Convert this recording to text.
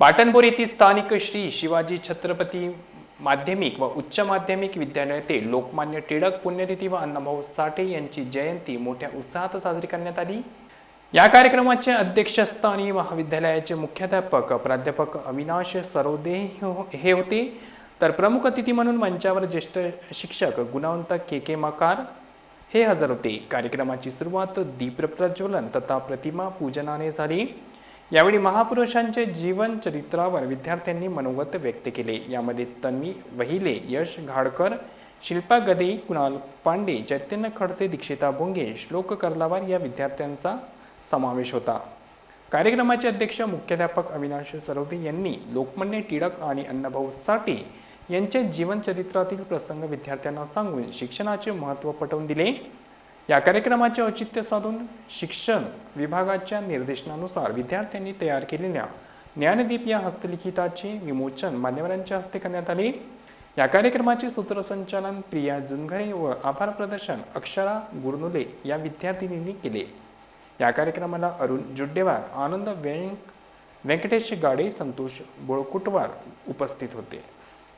पाटणपूर येथील स्थानिक श्री शिवाजी छत्रपती माध्यमिक व उच्च माध्यमिक विद्यालयातील लोकमान्य टिळक पुण्यतिथी व अण्णाभाऊ साठे यांची जयंती मोठ्या उत्साहात साजरी करण्यात आली. या कार्यक्रमाचे अध्यक्षस्थानी महाविद्यालयाचे मुख्याध्यापक प्राध्यापक अविनाश सरोदे हो, हे होते. तर प्रमुख अतिथी म्हणून मंचावर ज्येष्ठ शिक्षक गुणवंत के के मकार हे हजर होते. कार्यक्रमाची सुरुवात दीपप्रज्वलन तथा प्रतिमा पूजनाने झाली. यावेळी महापुरुषांचे जीवन चरित्रावर विद्यार्थ्यांनी मनोगत व्यक्त केले. यामध्ये तन्वी वहिले यश घाडकर शिल्पा गदे कुणाल पांडे चैतन्य खडसे दीक्षिता बोंगे श्लोक कर्लावार या विद्यार्थ्यांचा समावेश होता. कार्यक्रमाचे अध्यक्ष मुख्याध्यापक अविनाश सरोदे यांनी लोकमान्य टिळक आणि अण्णाभाऊ साठे यांच्या जीवनचरित्रातील प्रसंग विद्यार्थ्यांना सांगून शिक्षणाचे महत्त्व पटवून दिले. या कार्यक्रमाचे औचित्य साधून शिक्षण विभागाच्या निर्देशनानुसार विद्यार्थ्यांनी तयार केलेल्या ज्ञानदीप या हस्तलिखिताचे विमोचन मान्यवरांच्या हस्ते करण्यात आले. या कार्यक्रमाचे सूत्रसंचालन प्रिया जुनघरे व आभार प्रदर्शन अक्षरा गुरनुले या विद्यार्थिनींनी केले. या कार्यक्रमाला अरुण जुड्डेवार आनंद व्यंक व्यंकटेश गाडे संतोष बोळकुटवार उपस्थित होते.